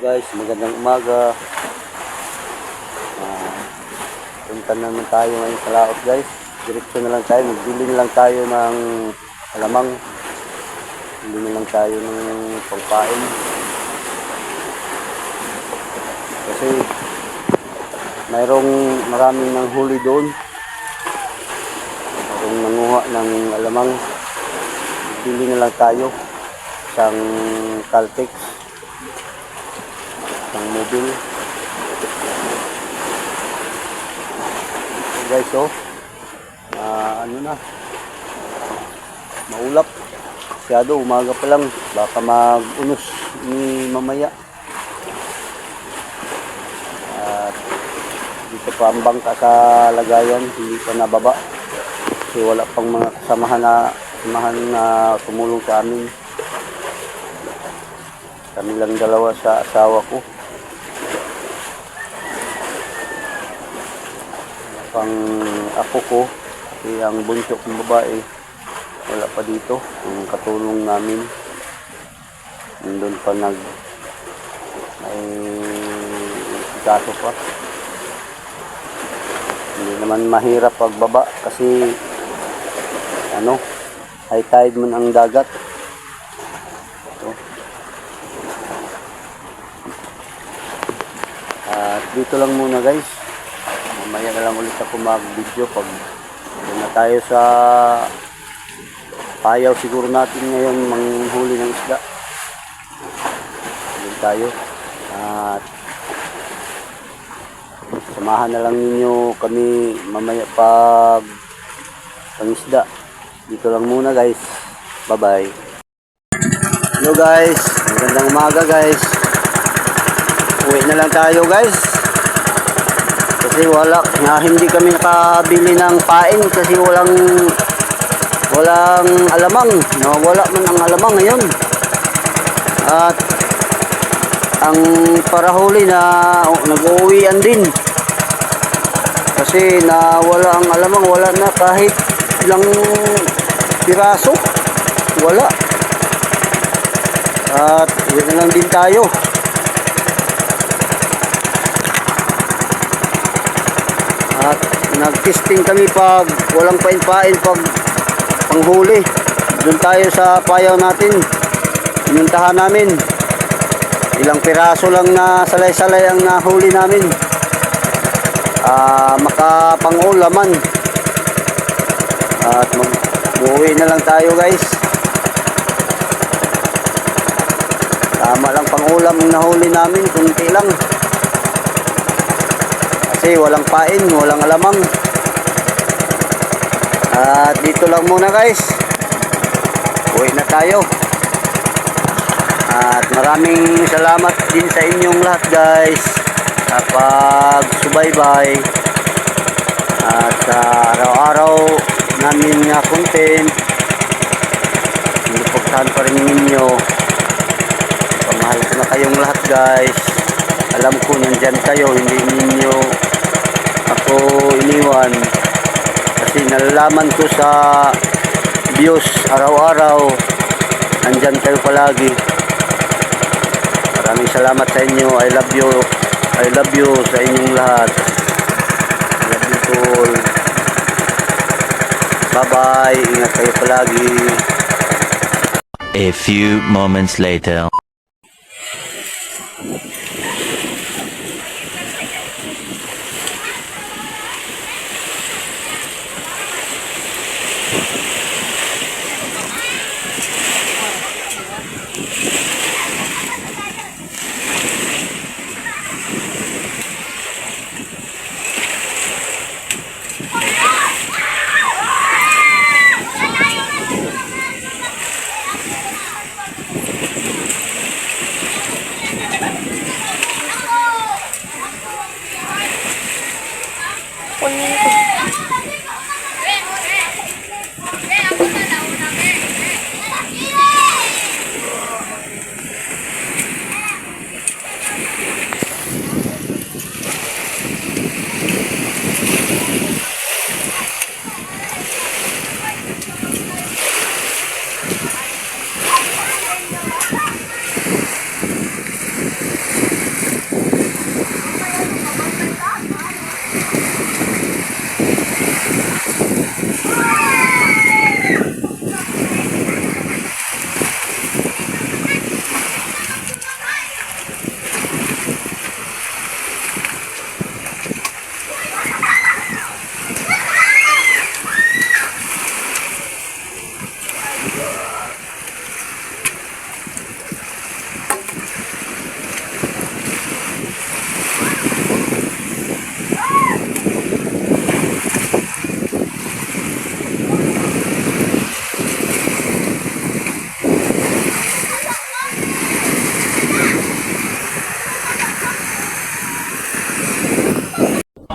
Guys, magandang umaga. Ah, punta na naman tayo ngayon sa laot guys. Diretso na lang tayo. Magbili na lang tayo ng alamang. Bili na lang tayo ng pangpain. Kasi mayroong maraming nang huli doon. Mayroong nanguha ng alamang. Bili na lang tayo. Isang Caltex ng mobile. So guys, oh. Ah, ano na. Maulap. Masyado, umaga pa lang. Baka mag-unos ni mamaya. At dito pa ang bangka sa lagayan. Hindi pa nababa. Kasi wala pang mga kasamahan na kasamahan na tumulong sa amin. Kami lang dalawa sa asawa ko. Pang ako ko kasi ang bunso kong babae wala pa dito. Ang katulong namin nandun pa nag may kaso pa. Hindi naman mahirap pagbaba kasi ano high tide man ang dagat. Ito. at dito lang muna guys mamaya na lang ulit ako mag-video pag doon na tayo sa payaw siguro natin ngayon manghuli ng isda. Doon tayo. At samahan na lang ninyo kami mamaya pag pangisda dito lang muna guys. Bye bye hello guys. Magandang umaga guys. Uwi na lang tayo guys kasi wala na hindi kami nakabili ng pain kasi walang walang alamang. No, wala man ang alamang ngayon. At ang parahuli na oh, nag-uwian din. Kasi na wala ang alamang wala na kahit ilang piraso. Wala. At na lang din tayo At nag-testing kami pag walang pain-pain pag panghuli. Doon tayo sa payaw natin. Pinuntahan namin. Ilang piraso lang na salay-salay ang nahuli namin. Ah, makapangulaman. At mag-uwi na lang tayo guys. Tama lang pangulam ang nahuli namin. Kunti lang. Kasi walang pain, walang alamang. At dito lang muna guys. Uwi na tayo. At maraming salamat din sa inyong lahat guys. Kapag subaybay. At sa araw-araw namin nga content. Pinupugsahan pa rin ninyo. Pamahal ko na kayong lahat guys. Alam ko nandyan kayo, hindi ninyo ako iniwan. Kasi nalalaman ko sa views araw-araw nandyan kayo palagi. Maraming salamat sa inyo. I love you. I love you sa inyong lahat. I love you all. Bye bye ingat kayo palagi. A few moments later. วันนี้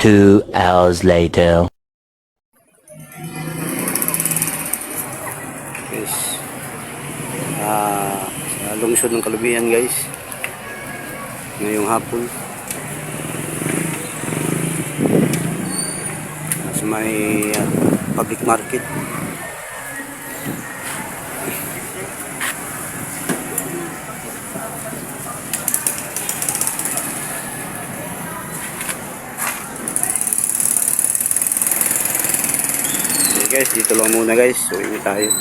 Two hours later. Guys. Ah, sa lungsod ng Kalubian guys. Ngayong hapon. Sa may ah, public market. Guys, dito lang muna guys. So, tayo.